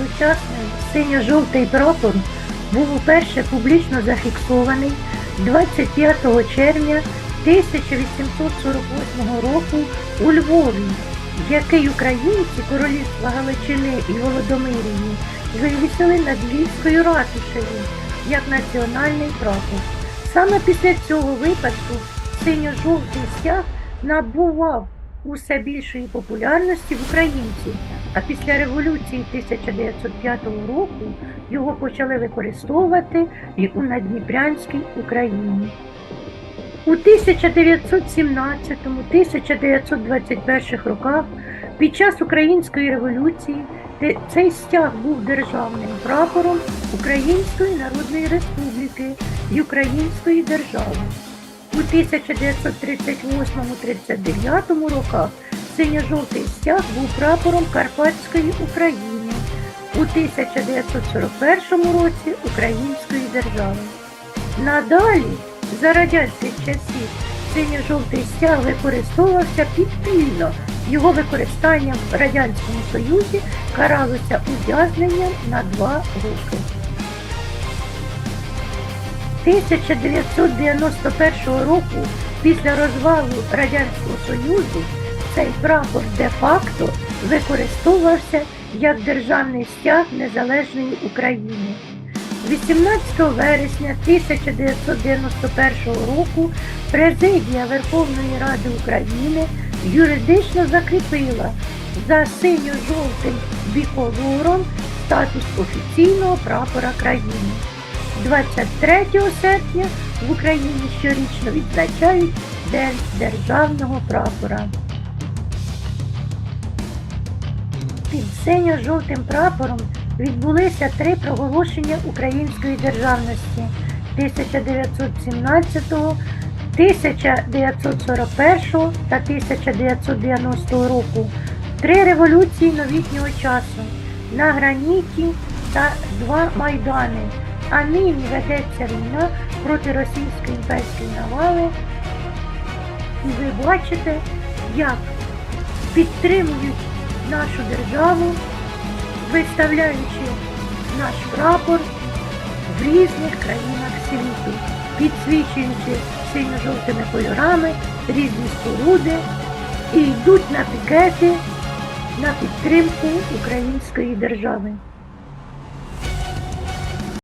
сучасний синьо-жовтий прапор був уперше публічно зафіксований 25 червня 1848 року у Львові, який українці королівства Галичини і Володомирії вивісили над Львівською ратушею як національний прапор. Саме після цього випадку синьо-жовтий стяг набував усе більшої популярності в українців, а після революції 1905 року його почали використовувати у Надніпрянській Україні. У 1917-1921 роках під час Української революції цей стяг був державним прапором Української Народної Республіки і Української держави. У 1938-39 роках синьо-жовтий стяг був прапором Карпатської України. У 1941 році Української держави. Надалі, за радянських часів, синьо-жовтий стяг використовувався підпільно. Його використання в Радянському Союзі каралося ув'язненням на два роки. 1991 року, після розвалу Радянського Союзу, цей прапор де-факто використовувався як державний стяг Незалежної України. 18 вересня 1991 року Президія Верховної Ради України юридично закріпила за синьо-жовтим біколором статус офіційного прапора країни. 23 серпня в Україні щорічно відзначають День державного прапора. Під синьо-жовтим прапором відбулися три проголошення української державності 1917, 1941 та 1990 року. Три революції новітнього часу на граніті та два майдани. А нині ведеться війна проти російської імперської навали. І ви бачите, як підтримують нашу державу, виставляючи наш прапор в різних країнах світу, підсвічуючи синьо-жовтими кольорами різні споруди і йдуть на пікети на підтримку української держави.